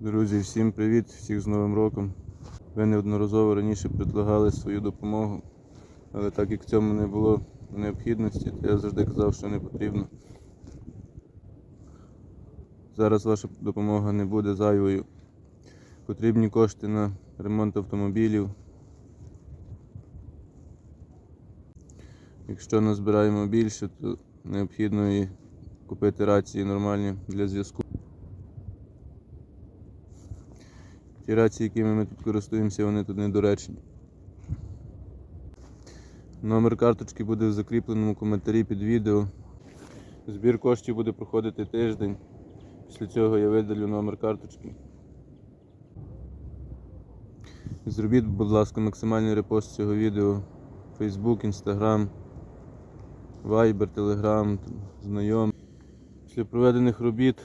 Друзі, всім привіт, всіх з Новим роком. Ви неодноразово раніше предлагали свою допомогу, але так як в цьому не було необхідності, то я завжди казав, що не потрібно. Зараз ваша допомога не буде зайвою. Потрібні кошти на ремонт автомобілів. Якщо назбираємо більше, то необхідно і купити рації нормальні для зв'язку. Ті рації, якими ми тут користуємося, вони тут недоречні. Номер карточки буде в закріпленому коментарі під відео. Збір коштів буде проходити тиждень. Після цього я видалю номер карточки. Зробіть, будь ласка, максимальний репост цього відео. Facebook, Instagram, Viber, Telegram, знайомі. Після проведених робіт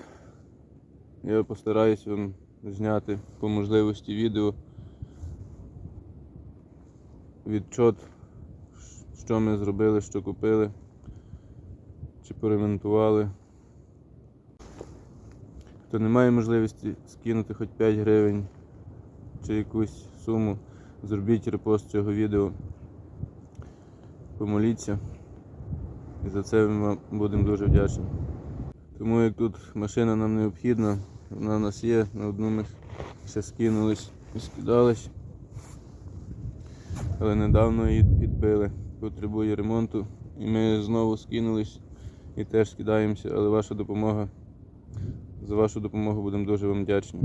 я постараюсь вам зняти по можливості відео. Відчот, що ми зробили, що купили, чи поремонтували. Хто не має можливості скинути хоч 5 гривень чи якусь суму, зробіть репост цього відео. Помоліться. І за це ми вам будемо дуже вдячні. Тому як тут машина нам необхідна, вона у нас є, на одну ми ще скинулись і скидались. Але недавно її підбили, потребує ремонту. І ми знову скинулись і теж скидаємося, але ваша допомога, за вашу допомогу будемо дуже вам вдячні.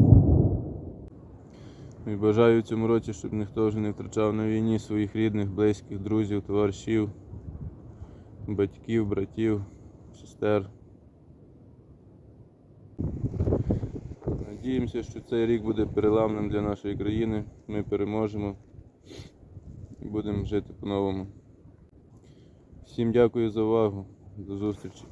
І бажаю в цьому році, щоб ніхто вже не втрачав на війні своїх рідних, близьких, друзів, товаришів, батьків, братів, сестер. Надіємося, що цей рік буде переламним для нашої країни. Ми переможемо і будемо жити по-новому. Всім дякую за увагу. До зустрічі.